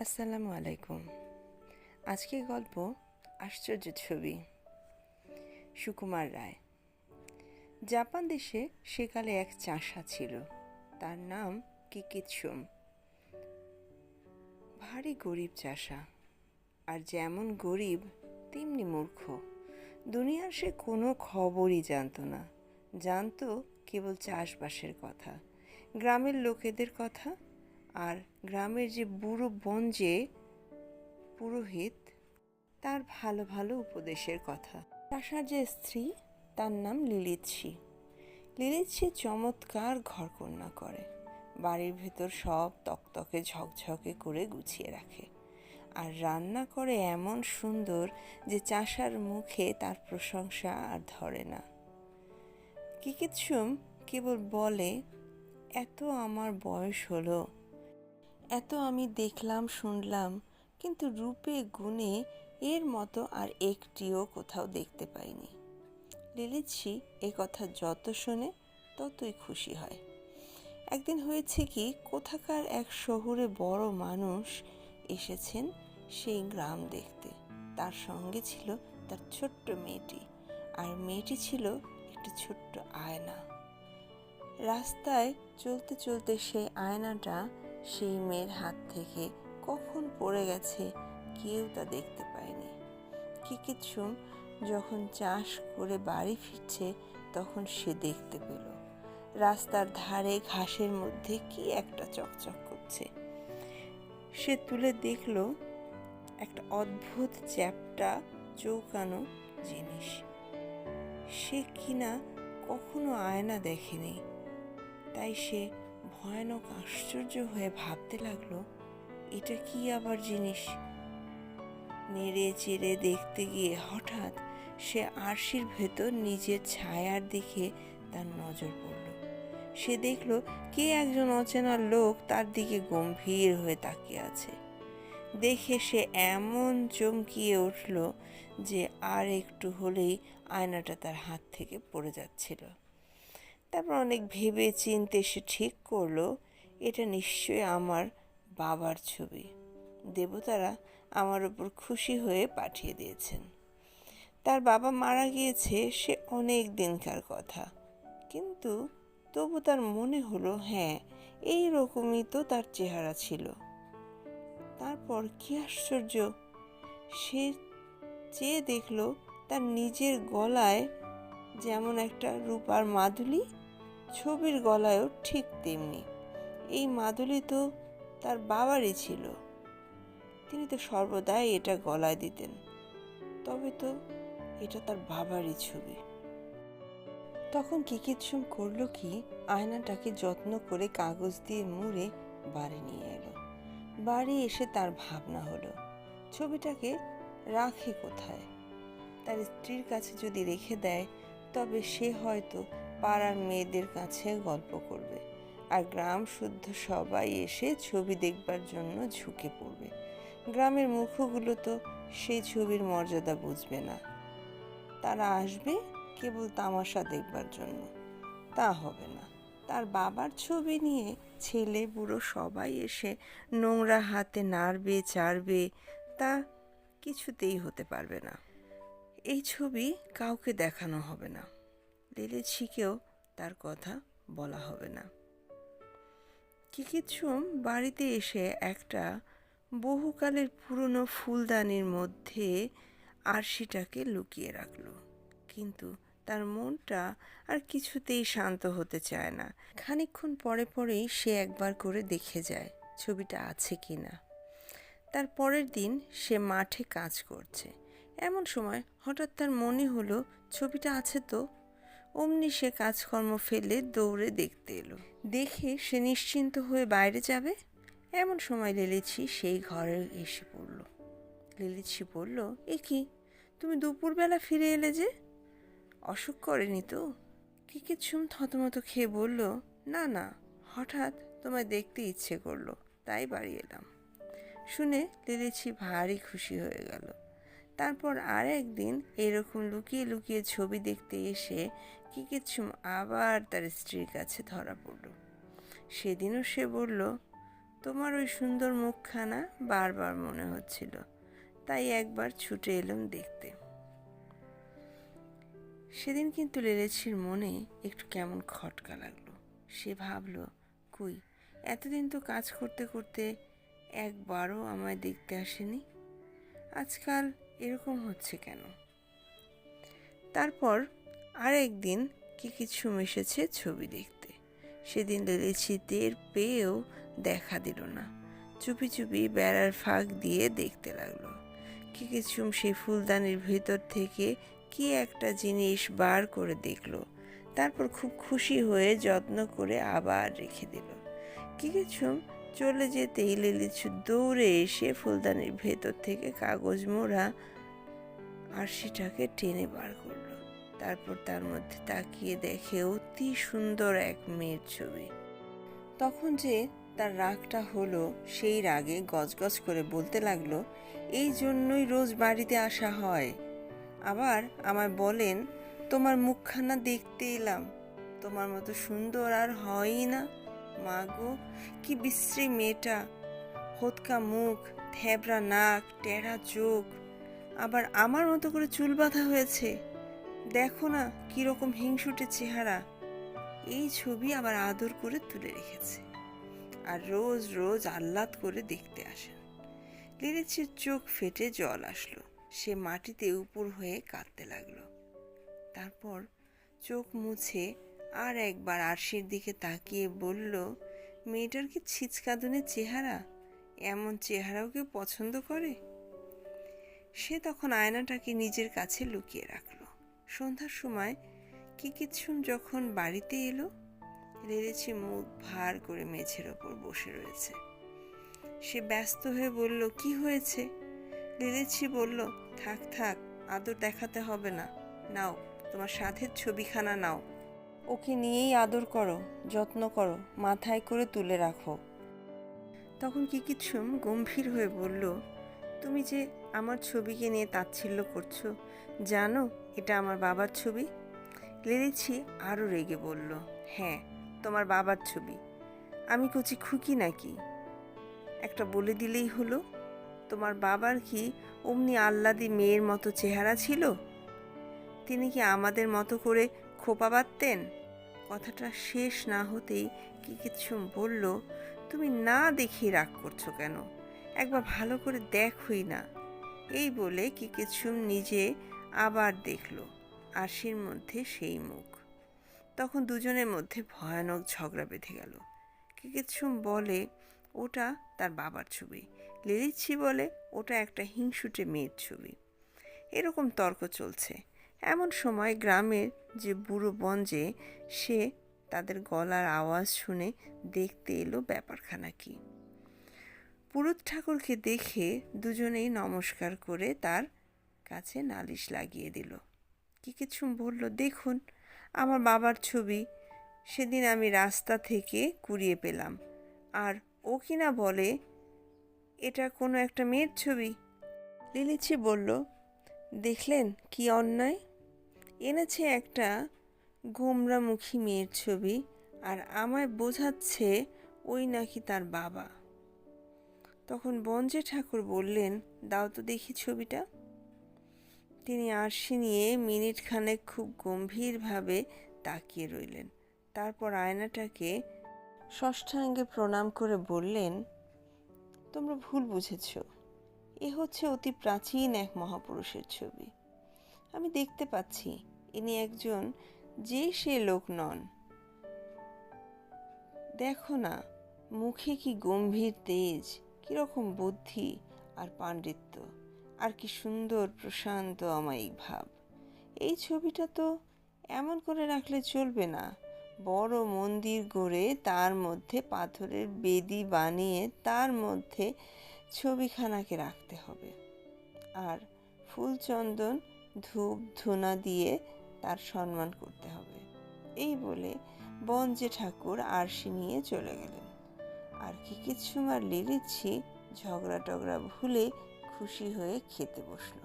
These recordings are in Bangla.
আসসালামু আলাইকুম। আজকের গল্প আশ্চর্য ছবি। সুকুমার রায়। জাপান দেশে সেকালে এক চাষা ছিল। তার নাম কিকিৎসুম। ভারী গরিব চাষা। আর যেমন গরিব, তেমনি মূর্খ। দুনিয়ার সে কোনো খবরই জানতো না। জানতো কেবল চাষবাসের কথা। গ্রামের লোকেদের কথা আর গ্রামের যে বুড়ো বঞ্জে পুরোহিত, তার ভালো ভালো উপদেশের কথা। চাষার যে স্ত্রী, তার নাম লিলিৎসি লিলিৎসি চমৎকার ঘরকন্যা করে। বাড়ির ভেতর সব তকতকে ঝকঝকে করে গুছিয়ে রাখে। আর রান্না করে এমন সুন্দর যে চাষার মুখে তার প্রশংসা আর ধরে না। কিকিৎসুম কেবল বলে, এত আমার বয়স হলো এত আমি দেখলাম, শুনলাম, কিন্তু রূপে, গুণে এর মতো আর একটিও কোথাও দেখতে পাইনি। লিলিৎসি এ কথা যত শোনে, ততই খুশি হয়। একদিন হয়েছে কি, কোথাকার এক শহুরে বড় মানুষ এসেছেন সেই গ্রাম দেখতে। তার সঙ্গে ছিল তার ছোট্ট মেয়েটি, আর মেয়েটি ছিল একটি ছোট্ট আয়না। রাস্তায় চলতে চলতে সেই আয়নাটা সেই মেয়ের হাত থেকে কখন পড়ে গেছে কেউ তা দেখতে পায়নি। কিকিৎসুম যখন চাষ করে বাড়ি ফিরছে, তখন সে দেখতে পেল। রাস্তার ধারে ঘাসের মধ্যে কি একটা চকচক করছে। সে তুলে দেখল একটা অদ্ভুত চ্যাপটা চৌকানো জিনিস। সে কিনা কখনো আয়না দেখেনি। তাই সে ভয়ানক আশ্চর্য হয়ে ভাবতে লাগল, এটা কি আবার জিনিস? নেড়ে চেড়ে দেখতে গিয়ে হঠাৎ সে আরশির ভেতর নিজের ছায়ার দিকে তার নজর পড়ল। সে দেখল কে একজন অচেনা লোক তার দিকে গম্ভীর হয়ে তাকিয়ে আছে। দেখে সে এমন চমকিয়ে উঠল যে আর একটু হলেই আয়নাটা তার হাত থেকে পড়ে যাচ্ছিল। তারপর অনেক ভেবে চিনতে সে ঠিক করল, এটা নিশ্চয়ই আমার বাবার ছবি। দেবতারা আমার ওপর খুশি হয়ে পাঠিয়ে দিয়েছেন। তার বাবা মারা গিয়েছে সে অনেক দিনকার কথা। কিন্তু তবু তার মনে হলো হ্যাঁ এই রকমই তো তার চেহারা ছিল। তারপর কি আশ্চর্য, সে চেয়ে দেখল তার নিজের গলায় যেমন একটা রূপার মাদুলি ছবির গলায়ও ঠিক তেমনি। এই মাদুলি তো তার বাবারই ছিল। তিনি তো সর্বদাই এটা গলায় দিতেন। তবে তো এটা তার বাবারই ছবি। তখন কিকিৎসুম করল কি, আয়নাটাকে যত্ন করে কাগজ দিয়ে মুড়ে বাড়ি নিয়ে এলো। বাড়ি এসে তার ভাবনা হলো, ছবিটাকে রাখে কোথায়? তার স্ত্রীর কাছে যদি রেখে দেয় তবে সে হয়তো পাড়ার মেয়েদের কাছে গল্প করবে। আর গ্রাম শুদ্ধ সবাই এসে ছবি দেখবার জন্য ঝুঁকে পড়বে। গ্রামের মুখগুলো তো সেই ছবির মর্যাদা বুঝবে না। তারা আসবে কেবল তামাশা দেখবার জন্য। তা হবে না। তার বাবার ছবি নিয়ে ছেলে বুড়ো সবাই এসে নোংরা হাতে নাড়বে, চাড়বে, তা কিছুতেই হতে পারবে না। এই ছবি কাউকে দেখানো হবে না। লিলিছিকেও তার কথা বলা হবে না। কিকিৎসুম বাড়িতে এসে একটা বহুকালের পুরনো ফুলদানির মধ্যে আরশিটাকে লুকিয়ে রাখল। কিন্তু তার মনটা আর কিছুতেই শান্ত হতে চায় না। খানিক্ষণ পরে পরেই সে একবার করে দেখে যায় ছবিটা আছে কি না তার পরের দিন সে মাঠে কাজ করছে। এমন সময় হঠাৎ তার মনে হলো, ছবিটা আছে তো? অমনি সে কাজকর্ম ফেলে দৌড়ে দেখতে এলো। দেখে সে নিশ্চিন্ত হয়ে বাইরে যাবে? এমন সময় লেলেছি সেই ঘরে এসে পড়ল। লেলিছি বলল, এ কি? তুমি দুপুরবেলা ফিরে এলে যে? অসুখ করেনি তো? কি কিছুম থতমত খেয়ে বলল, না না, হঠাৎ তোমায় দেখতে ইচ্ছে করল, তাই বাড়ি এলাম। শুনে লিলিছি ভারী খুশি হয়ে গেল। তারপর আর একদিন এরকম লুকিয়ে লুকিয়ে ছবি দেখতে এসে কি কিছু আবার তার স্ত্রীর কাছে ধরা পড়ল। সেদিনও সে বলল, তোমার ওই সুন্দর মুখখানা বারবার মনে হচ্ছিল, তাই একবার ছুটে এলাম দেখতে। সেদিন কিন্তু লেলেছির মনে একটু কেমন খটকা লাগল। সে ভাবলো, কই, এতদিন তো কাজ করতে করতে একবারও আমায় দেখতে আসেনি। আজকাল এরকম হচ্ছে কেন? তারপর আর একদিন কি কিছু এসেছে ছবি দেখতে। সেদিন লেলেছি টের পেয়েও দেখা দিল না। চুপি চুপি বেড়ার ফাঁক দিয়ে দেখতে লাগল। কি কিছুম সেই ফুলদানির ভেতর থেকে কি একটা জিনিস বার করে দেখল। তারপর খুব খুশি হয়ে যত্ন করে আবার রেখে দিল। কি কিছুম চলে যেতেই লিলিছু দৌড়ে এসে ফুলদানির ভেতর থেকে কাগজ মোড়া আরশিটাকে টেনে বার করল। তারপর তার মধ্যে তাকিয়ে দেখে অতি সুন্দর এক মেয়ের ছবি। তখন যে তার রাগটা হলো, সেই রাগে গজগজ করে বলতে লাগল, এই জন্যই রোজ বাড়িতে আসা হয়। আবার আমায় বলেন, তোমার মুখখানা দেখতে এলাম। তোমার মতো সুন্দর আর হয়ই না। মা গো কি বিশ্রী মেয়েটা। হোতকা মুখ, থ্যাবড়া নাক, টেরা চোখ। আবার আমার মতো করে চুল বাঁধা হয়েছে। দেখো না, কীরকম হিংসুটে চেহারা। এই ছবি আবার আদর করে তুলে রেখেছে। আর রোজ রোজ আহ্লাদ করে দেখতে আসেন। লিলিচির চোখ ফেটে জল আসলো। সে মাটিতে উপর হয়ে কাঁদতে লাগল। তারপর চোখ মুছে আর একবার আরশির দিকে তাকিয়ে বলল, মেয়েটার কি ছিচকাদনের চেহারা? এমন চেহারাও কেউ পছন্দ করে? সে তখন আয়নাটাকে নিজের কাছে লুকিয়ে রাখল। সন্ধ্যার সময় কি কিচ্ছুন যখন বাড়িতে এলো লেলেছি মুখ ভার করে মেঝের ওপর বসে রয়েছে। সে ব্যস্ত হয়ে বলল, কি হয়েছে? লেলেছি বলল, থাক থাক, আদর দেখাতে হবে না। নাও, তোমার সাধের ছবিখানা নাও। ওকে নিয়েই আদর করো, যত্ন করো, মাথায় করে তুলে রাখো। তখন কি কিচ্ছুম গম্ভীর হয়ে বলল, তুমি যে আমার ছবিকে নিয়ে তাচ্ছিল্য করছ, জানো এটা আমার বাবার ছবি? লেলেছি আরও রেগে বলল হ্যাঁ তোমার বাবার ছবি। আমি কচি খুকি নাকি? একটা বলে দিলেই হলো, তোমার বাবার কি অমনি আহ্লাদি মেয়ের মতো চেহারা ছিল? তিনি কি আমাদের মতো করে খোপা বাঁধতেন? কথাটা শেষ না হতেই কি কিছু বলল, তুমি না দেখিয়ে রাগ করছ কেন? একবার ভালো করে দেখই না। এই বলে কি কিছু নিজে আবার দেখল আশির মধ্যে সেই মুখ। তখন দুজনের মধ্যে ভয়ানক ঝগড়া বেঁধে গেল। কি কিছু বলে, ওটা তার বাবার ছবি। লিলিচ্ছি বলে, ওটা একটা হিংসুটে মেয়ের ছবি। এরকম তর্ক চলছে। এমন সময় গ্রামের যে বুড়ো বঞ্জে সে তাদের গলার আওয়াজ শুনে দেখতে এলো ব্যাপারখানা কি। পুরুত ঠাকুরকে দেখে দুজনেই নমস্কার করে তার কাছে নালিশ লাগিয়ে দিল। কি কিছু বলল? দেখুন, আমার বাবার ছবি। সেদিন আমি রাস্তা থেকে কুড়িয়ে পেলাম। আর ও কিনা বলে, এটা কোনো একটা মেয়ের ছবি? লিলিচি বলল, দেখলেন কি অন্যায়? এনেছে একটা গোমরামুখী মেয়ের ছবি আর আমায় বোঝাচ্ছে ওই নাকি তার বাবা। তখন বঞ্জে ঠাকুর বললেন, দাও তো দেখি ছবিটা। তিনি আরশি নিয়ে মিনিট খানেক খুব গম্ভীরভাবে তাকিয়ে রইলেন। তারপর আয়নাটাকে ষষ্ঠাঙ্গে প্রণাম করে বললেন, তোমরা ভুল বুঝেছ। এ হচ্ছে অতি প্রাচীন এক মহাপুরুষের ছবি। আমি দেখতে পাচ্ছি। ইনি একজন যে সে লোক নন। দেখো না, মুখে কি গম্ভীর তেজ কীরকম বুদ্ধি আর পাণ্ডিত্য, আর কি সুন্দর, প্রশান্ত, অমায়িক ভাব। এই ছবিটা তো এমন করে রাখলে চলবে না। বড় মন্দির গড়ে তার মধ্যে পাথরের বেদি বানিয়ে তার মধ্যে ছবিখানাকে রাখতে হবে। আর ফুলচন্দন ধূপ ধুনা দিয়ে তার সম্মান করতে হবে। এই বলে বঞ্জে ঠাকুর আরশি নিয়ে চলে গেলেন। আর কি কিছু আর লিলিচ্ছি ঝগড়া টগড়া ভুলে খুশি হয়ে খেতে বসল।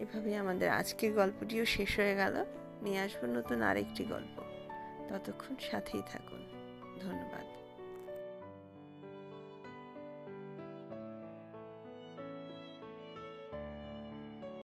এভাবে আমাদের আজকের গল্পটিও শেষ হয়ে গেল। নিয়ে আসব নতুন আরেকটি গল্প। ততক্ষণ সাথেই থাকুন। ধন্যবাদ।